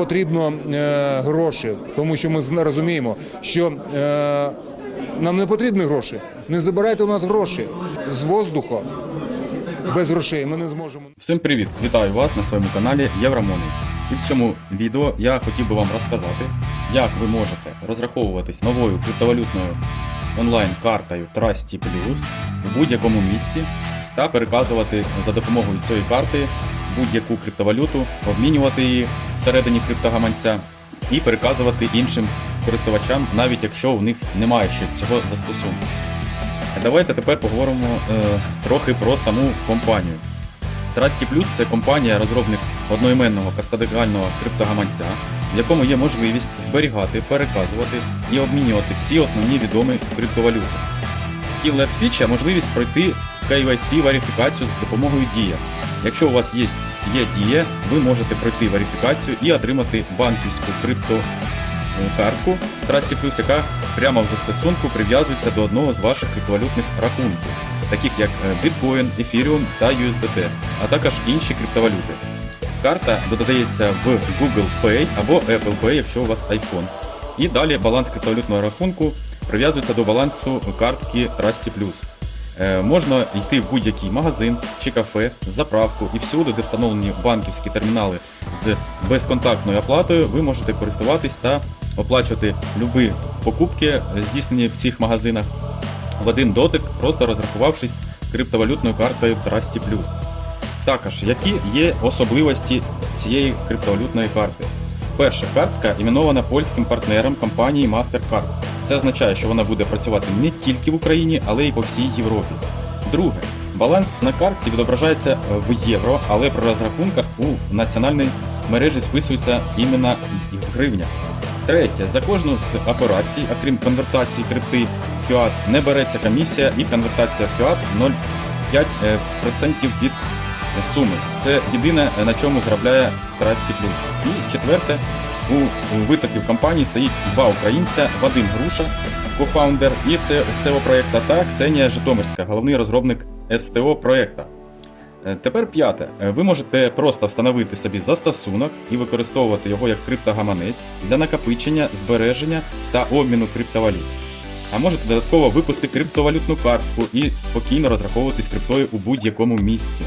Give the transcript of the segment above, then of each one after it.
потрібно е, гроші, тому що ми розуміємо, що е, нам не потрібні гроші. Не забирайте у нас гроші з воздуху. Без грошей ми не зможемо. Всім привіт! Вітаю вас на своєму каналі Євромони. І в цьому відео я хотів би вам розказати, як ви можете розраховуватись новою криптовалютною онлайн-картою Trusty Plus у будь-якому місці та переказувати за допомогою цієї карти будь-яку криптовалюту, обмінювати її всередині криптогаманця і переказувати іншим користувачам, навіть якщо у них немає ще цього застосунку. Давайте тепер поговоримо е, трохи про саму компанію. Trusty Plus це компанія, розробник одноіменного кастодигального криптогаманця, в якому є можливість зберігати, переказувати і обмінювати всі основні відомі криптовалюти. Killer фіча можливість пройти KYC верифікацію за допомогою Дія. Якщо у вас є, є Дія, ви можете пройти верифікацію і отримати банківську крипто е, Trusty Plus, яка прямо в застосунку прив'язується до одного з ваших криптовалютних рахунків, таких як е, Bitcoin, Ethereum та USDT, а також інші криптовалюти. Карта додається в Google Pay або Apple Pay, якщо у вас iPhone. І далі баланс криптовалютного рахунку прив'язується до балансу картки Trusty Plus. Е, Можна йти в будь-який магазин чи кафе, заправку і всюди, де встановлені банківські термінали з безконтактною оплатою, ви можете користуватись та оплачувати любі покупки, здійснені в цих магазинах в один дотик, просто розрахувавшись криптовалютною картою Trusty. Також, які є особливості цієї криптовалютної карти? Перша картка іменована польським партнером компанії MasterCard. Це означає, що вона буде працювати не тільки в Україні, але й по всій Європі. Друге, баланс на картці відображається в євро, але при розрахунках у національній мережі списується іменно в гривнях. Третє, за кожну з операцій, окрім конвертації крипти фіат, не береться комісія і конвертація фіат 0,5% від суми. Це єдине, на чому заробляє Trusty Plus. І четверте, у, витоків компанії стоїть два українця: Вадим Груша, кофаундер і SEO проєкта, та Ксенія Житомирська, головний розробник СТО проєкта. Е, Тепер п'яте. Е, Ви можете просто встановити собі застосунок і використовувати його як криптогаманець для накопичення, збереження та обміну криптовалют. А можете додатково випустити криптовалютну картку і спокійно розраховуватись криптою у будь-якому місці.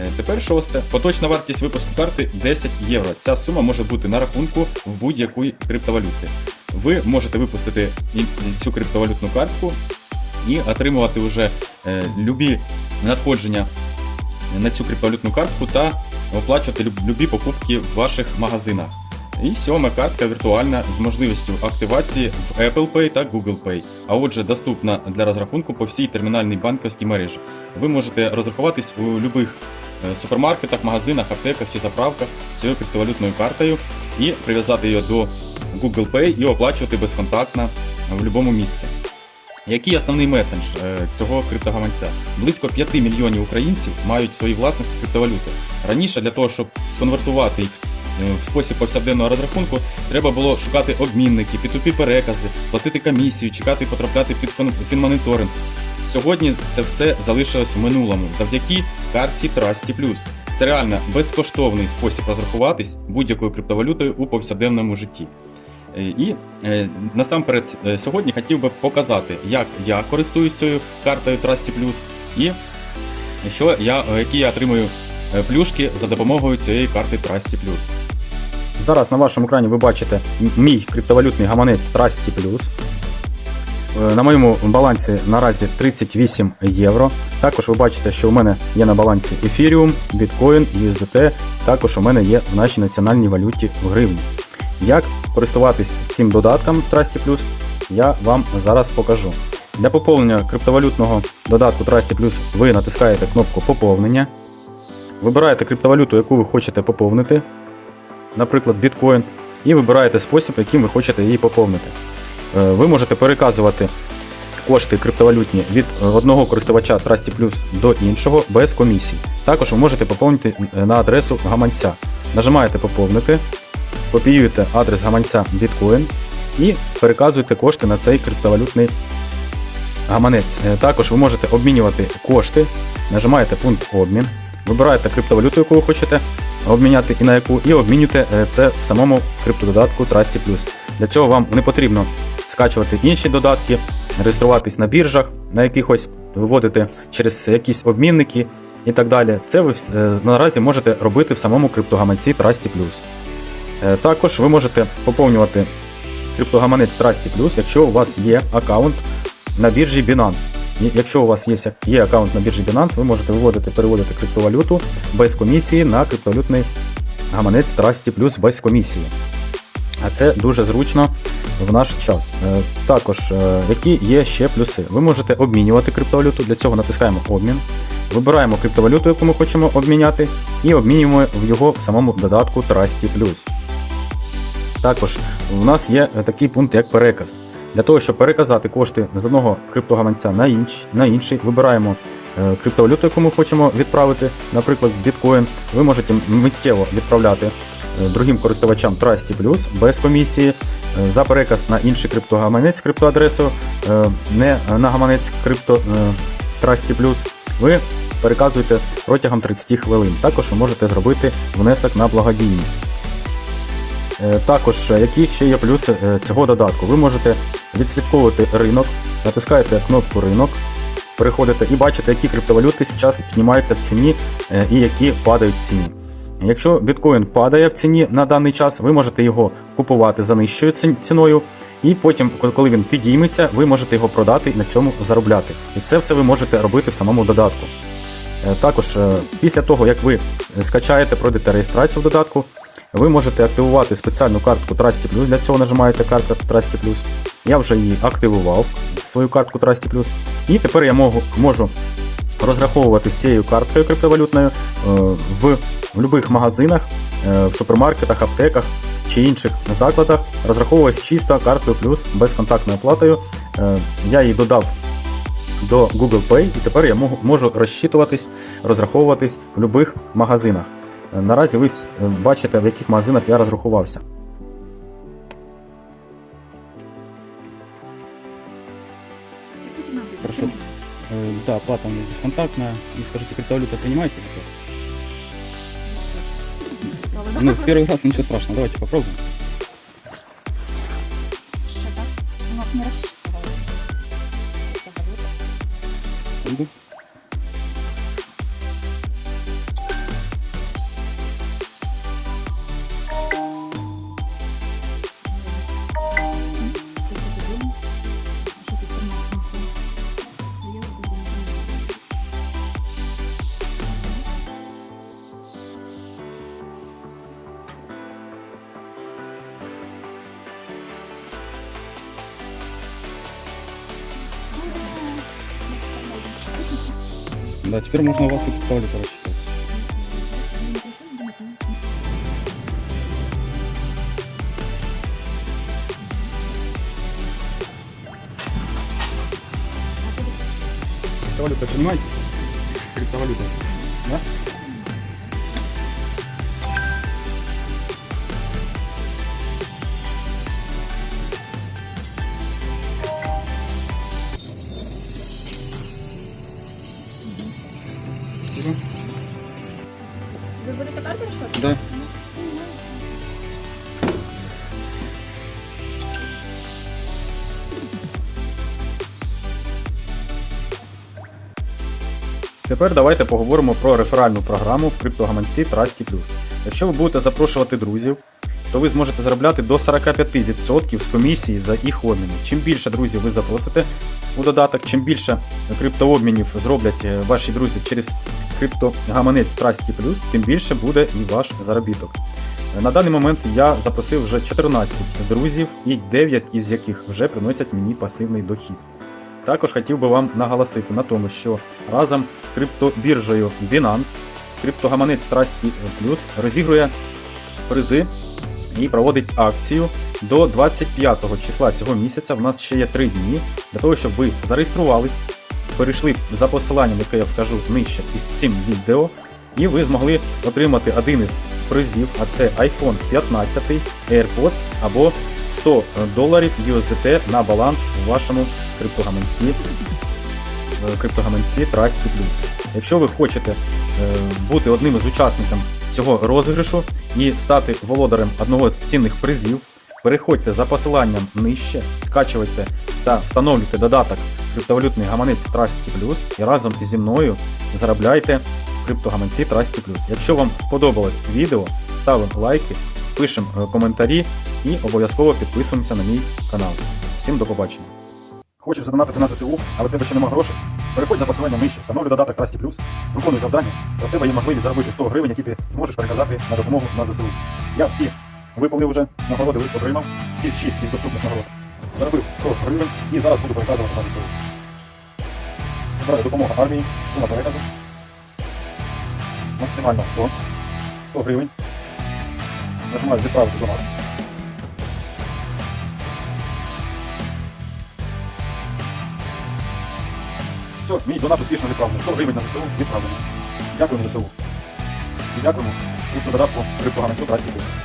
Е, Тепер шосте. Поточна вартість випуску карти 10 євро. Ця сума може бути на рахунку в будь-якої криптовалюти. Ви можете випустити цю криптовалютну картку і отримувати вже е, любі надходження на цю криптовалютну картку та оплачувати любі покупки в ваших магазинах. І сьома картка віртуальна з можливістю активації в Apple Pay та Google Pay, а отже, доступна для розрахунку по всій термінальній банківській мережі. Ви можете розрахуватись у будь-яких супермаркетах, магазинах, аптеках чи заправках цією криптовалютною картою і прив'язати її до Google Pay і оплачувати безконтактно в будь-якому місці. Який основний месендж е, цього криптогаманця? Близько 5 мільйонів українців мають свої власності криптовалюти. Раніше для того, щоб сконвертувати їх е, в спосіб повсякденного розрахунку, треба було шукати обмінники, P2P перекази, платити комісію, чекати потрапляти під фін- фінмоніторинг. Сьогодні це все залишилось в минулому завдяки картці Trusty Plus. Це реально безкоштовний спосіб розрахуватись будь-якою криптовалютою у повсякденному житті. Е, І е, насамперед е, сьогодні хотів би показати, як я користуюсь цією картою Trusty Plus і що я, які я отримую плюшки за допомогою цієї карти Trusty Plus. Зараз на вашому екрані ви бачите мій криптовалютний гаманець Trusty Plus. Е, На моєму балансі наразі 38 євро. Також ви бачите, що у мене є на балансі Ethereum, Bitcoin, USDT. Також у мене є в нашій національній валюті в гривні. Як користуватись цим додатком Trusty Plus, я вам зараз покажу. Для поповнення криптовалютного додатку Trusty Plus ви натискаєте кнопку Поповнення. Вибираєте криптовалюту, яку ви хочете поповнити, наприклад, Bitcoin, і вибираєте спосіб, яким ви хочете її поповнити. Е, Ви можете переказувати кошти криптовалютні від е, одного користувача Trusty Plus до іншого без комісій. Також ви можете поповнити е, на адресу гаманця. Нажимаєте Поповнити, копіюєте адрес гаманця Bitcoin і переказуєте кошти на цей криптовалютний гаманець. Також ви можете обмінювати кошти, нажимаєте пункт обмін, вибираєте криптовалюту, яку ви хочете обміняти і на яку, і обмінюєте це в самому криптододатку Trusty Plus. Для цього вам не потрібно скачувати інші додатки, реєструватись на біржах, на якихось виводити через якісь обмінники і так далі. Це ви е, наразі можете робити в самому криптогаманці Trusty Plus. Е, Також ви можете поповнювати криптогаманець Trusty Plus, якщо у вас є аккаунт на біржі Binance. Якщо у вас є, є аккаунт на біржі Binance, ви можете виводити, переводити криптовалюту без комісії на криптовалютний гаманець Trusty Plus без комісії. А це дуже зручно в наш час. Е, Також, е, які є ще плюси? Ви можете обмінювати криптовалюту, для цього натискаємо обмін. Вибираємо криптовалюту, яку ми хочемо обміняти, і обмінюємо в його самому додатку Trusty Plus. Також у нас є е, такий пункт, як переказ. Для того, щоб переказати кошти з одного криптогаманця на, інш, на інший, вибираємо криптовалюту, яку ми хочемо відправити, наприклад, біткоін. Ви можете миттєво відправляти другим користувачам Trusty Plus без комісії. Е, За переказ на інший криптогаманець криптоадресу, е, не на гаманець крипто е, Trusty Plus, ви переказуєте протягом 30 хвилин. Також ви можете зробити внесок на благодійність. Е, Також, е, які ще є плюси е, цього додатку, ви можете відслідковувати ринок, натискаєте кнопку ринок, переходите і бачите, які криптовалюти зараз піднімаються в ціні е, і які падають в ціні. Якщо біткоін падає в ціні на даний час, ви можете його купувати за нижчою ціною, і потім, коли- він підійметься, ви можете його продати і на цьому заробляти. І це все ви можете робити в самому додатку. Е, Також е, після того, як ви скачаєте, пройдете реєстрацію в додатку, ви можете активувати спеціальну картку Trusty Plus. Для цього нажимаєте картку Trusty Plus. Я вже її активував, свою картку Trusty Plus. І тепер я можу, розраховувати з цією карткою криптовалютною е, в будь-яких магазинах, е, в супермаркетах, аптеках чи інших закладах, розраховуюсь чисто карткою плюс безконтактною оплатою. Е, Я її додав до Google Pay, і тепер я можу, розчитуватись, розраховуватись в будь-яких магазинах. Наразі ви бачите, в яких магазинах я розрахувався. Хорошо. Да, оплата бесконтактная. Вы скажите, криптовалюту принимаете? Ну, в первый раз ничего страшного. Давайте попробуем. Так? У нас не розчитували. Да, теперь можно у вас и криптовалюту рассчитать. Криптовалюта понимаете? Криптовалюта. Да? Карти? Да. Тепер давайте поговоримо про реферальну програму в криптогаманці Trusty Plus. Якщо ви будете запрошувати друзів, то ви зможете заробляти до 45% з комісії за їх обміни. Чим більше друзів ви запросите у додаток, чим більше криптообмінів зроблять е, ваші друзі через криптогаманець Trusty Plus, тим більше буде і ваш заробіток. На даний момент я запросив вже 14 друзів, і 9 із яких вже приносять мені пасивний дохід. Також хотів би вам наголосити на тому, що разом криптобіржею Binance криптогаманець Trusty Plus розігрує призи і проводить акцію до 25 числа цього місяця. В нас ще є 3 дні для того, щоб ви зареєструвались, перейшли за посиланням, яке я вкажу нижче під цим відео, і ви змогли отримати один із призів, а це iPhone 15, AirPods або 100 доларів USDT на баланс у вашому криптогаманці, е, криптогаманці Trusty Plus. Якщо ви хочете е, бути одним із учасників цього розіграшу і стати володарем одного з цінних призів, переходьте за посиланням нижче, скачуйте та встановлюйте додаток криптовалютний гаманець Trusty Plus і разом зі мною заробляйте в криптогаманці Trusty Plus. Якщо вам сподобалось відео, ставимо лайки, пишемо е, коментарі і обов'язково підписуємося на мій канал. Всім до побачення. Хочеш задонатити на ЗСУ, але в тебе ще нема грошей? Переходь за посиланням нижче, встановлюй додаток Trusty Plus, виконуй завдання, та в тебе є можливість заробити 100 гривень, які ти зможеш переказати на допомогу на ЗСУ. Я всі виповнив вже, нагороди отримав, всі 6 із доступних нагород. Заробив 100 гривень і зараз буду переказувати на ЗСУ. Брати допомога армії, сума переказу. Максимально 100. 100 гривень. Нажимаю відправити донат. Все, мій донат успішно відправлений. 100 гривень на ЗСУ відправлено. Дякуємо ЗСУ. І дякуємо криптододатку криптогаманцю Трасті Плюс.